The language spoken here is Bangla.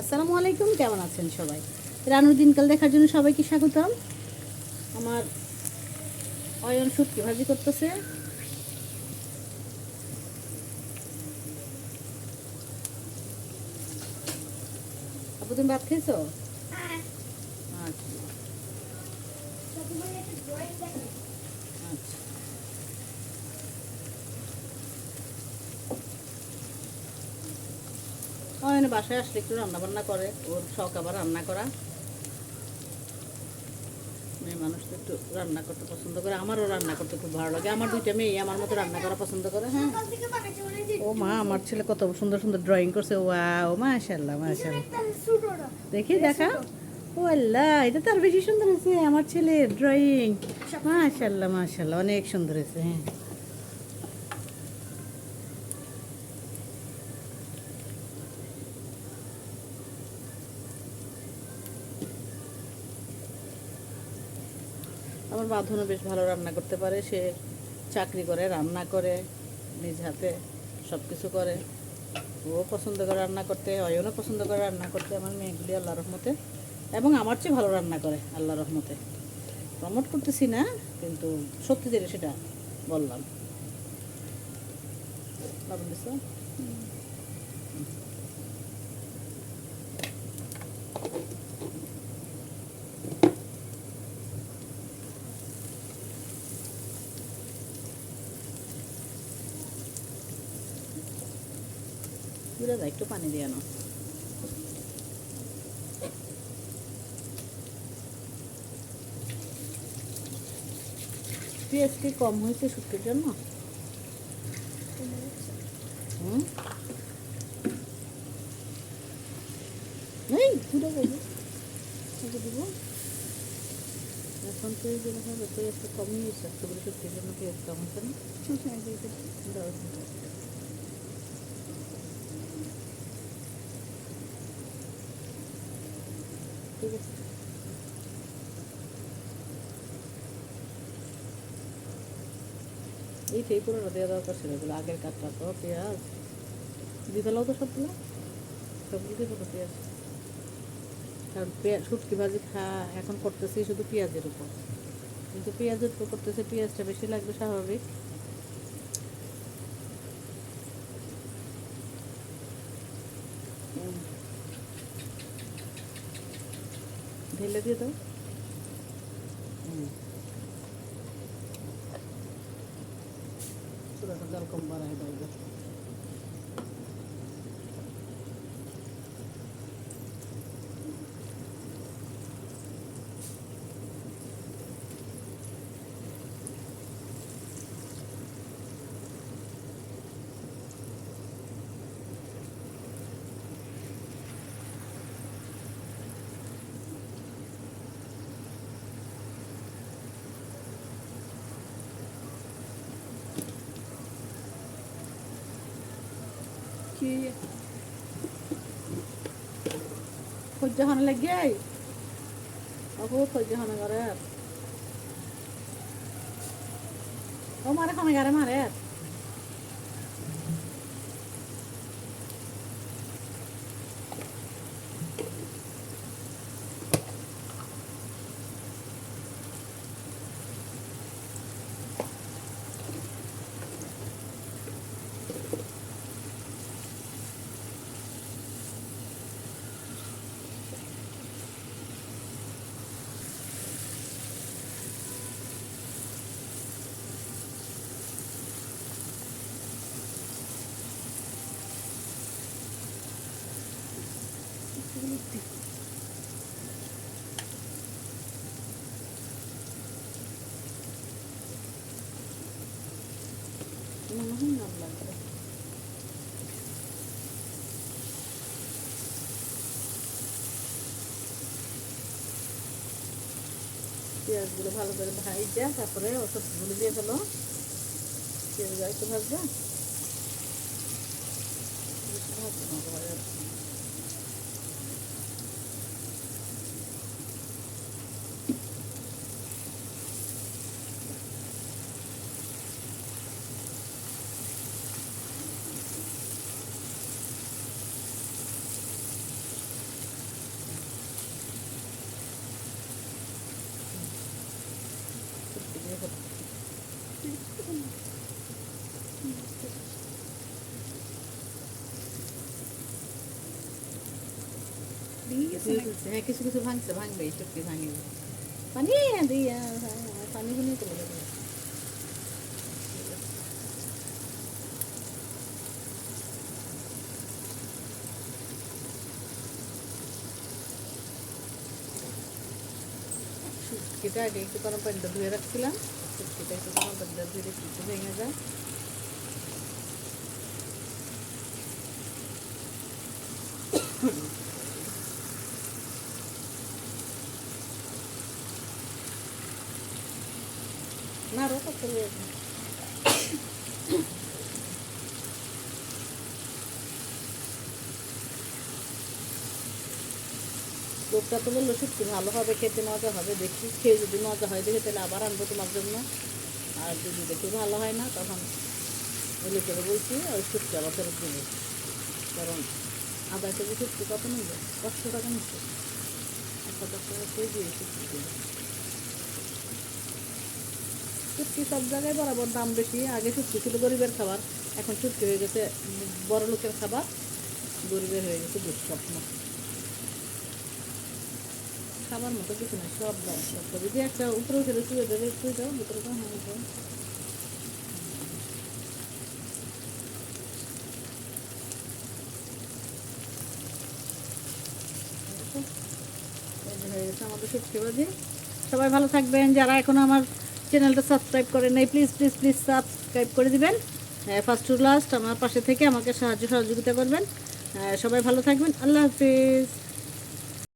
আসসালামু আলাইকুম কেমন আছেন সবাই? রানুর দিনকাল দেখার জন্য সবাইকে স্বাগতম। আমার অয়ন শুটকি ভাজি করতেছে? আপু তুমি ভাত খেয়েছো? আচ্ছা। অয়নে বাসায় আসলে একটু রান্না বান্না করে। ওর শখ আবার রান্না করা। মেয়ে মানুষ তো একটু রান্না করতে পছন্দ করে। আমারও রান্না করতে খুব ভালো লাগে। আমার দুইটা মেয়ে, আমার মতো রান্না করা পছন্দ করে হ্যাঁ। ও মা, আমার ছেলে কত সুন্দর সুন্দর ড্রয়িং করছে। ওয়াও মাশাল্লাহ মাশাল্লাহ দেখি, দেখা। ও আল্লাহ, এটা তার বেশি সুন্দর হয়েছে। আমার ছেলের ড্রয়িং মাশাল্লাহ মাশাল্লাহ অনেক সুন্দর হয়েছে হ্যাঁ। আমার বাঁধনও বেশ ভালো রান্না করতে পারে। সে চাকরি করে, রান্না করে, নিজ হাতে সব কিছু করে। ও পছন্দ করে রান্না করতে, অয়নও পছন্দ করে রান্না করতে, আমার মেয়েগুলি আল্লাহ রহমতে। এবং আমার চেয়ে ভালো রান্না করে আল্লাহ রহমতে। প্রমোট করতেছি না, কিন্তু সত্যি যেটা সেটা বললাম। লবণ দিছো? বুঝা যায় একটু পানি দিয়ে পেঁয়াজ কি কম হয়েছে শুক্তির জন্য? হুম? এই ঘুরে যাবে দিব। এখন তো এই যে হবে পেঁয়াজটা কমই হয়েছে একটু করে শুক্তির জন্য পেঁয়াজ কম হচ্ছে না? ঠিক আছে এই সেই পুরোটা দেওয়া দরকার এগুলো, আগের কাঠটা তো, পেঁয়াজ। দিবেলাও তো সবগুলো সবগুলো দিব তো পেঁয়াজ। কারণ পেঁয়াজ শুটকি ভাজি খা এখন করতেছি শুধু পেঁয়াজের উপর। কিন্তু পেঁয়াজের উপর করতেছে, পেঁয়াজটা বেশি লাগবে স্বাভাবিক হুম। ঢেলে দিয়ে দাও হুম। পুরোটা জল কম বাড়াই দাও কি? হানা লাগে অবু সহ্য হানা করে ও মারে খানা গারে মারে। মনে হয় নাম লাগবে পেঁয়াজগুলো ভালো করে ভাইজা তারপরে ওষুধগুলো দিয়ে ফেলো পেঁয়াজ একটু ভাজবে বেশি ভাজবে না, ভয় আছে। আগে করতে হ্যাঁ কিছু কিছু ভাঙছে ভাঙবে চুটকি ভাঙে পানি দিয়া পানি পানি করে দেবে শুটকিটা আগে একটু গরম পানিটা ধুয়ে রাখছিলাম শুটকিটা একটু গরম পানিটা ধুয়ে একটু ভেঙে যায় না রোটা লোকটা তো বলল সত্যি ভালো হবে, খেতে মজা হবে, দেখি, খেয়ে যদি মজা হয়, দেখে তাহলে আবার আনব তোমার জন্য। আর যদি দেখি ভালো হয় না, তখন ওই লোকের বলছি, ওই সত্যি আবার ফেরত দেবো। কারণ আধা কেজি সত্যি কত নেবে? পাঁচশো টাকা নিচ্ছে। একটা দশ টাকা কেজি সত্যি চুটকি সব জায়গায় বরাবর দাম বেশি। আগে চুটকি ছিল গরিবের খাবার, এখন চুটকি হয়ে গেছে বড় লোকের খাবার, গরিবের হয়ে গেছে দুঃস্বপ্ন। খাবার মতো কিছু না, সব দাম সব। যদি একটা উপরে উঠে শুয়ে দেবে শুয়ে যাও ভিতরে হ্যাঁ যাও। হয়ে আমাদের সবাই ভালো থাকবেন। যারা এখনও আমার চ্যানেলটা সাবস্ক্রাইব করেন নাই প্লিজ প্লিজ প্লিজ সাবস্ক্রাইব করে দিবেন। ফার্স্ট টু লাস্ট আমার পাশে থেকে আমাকে সাহায্য সহযোগিতা করবেন। সবাই ভালো থাকবেন। আল্লাহ হাফিজ।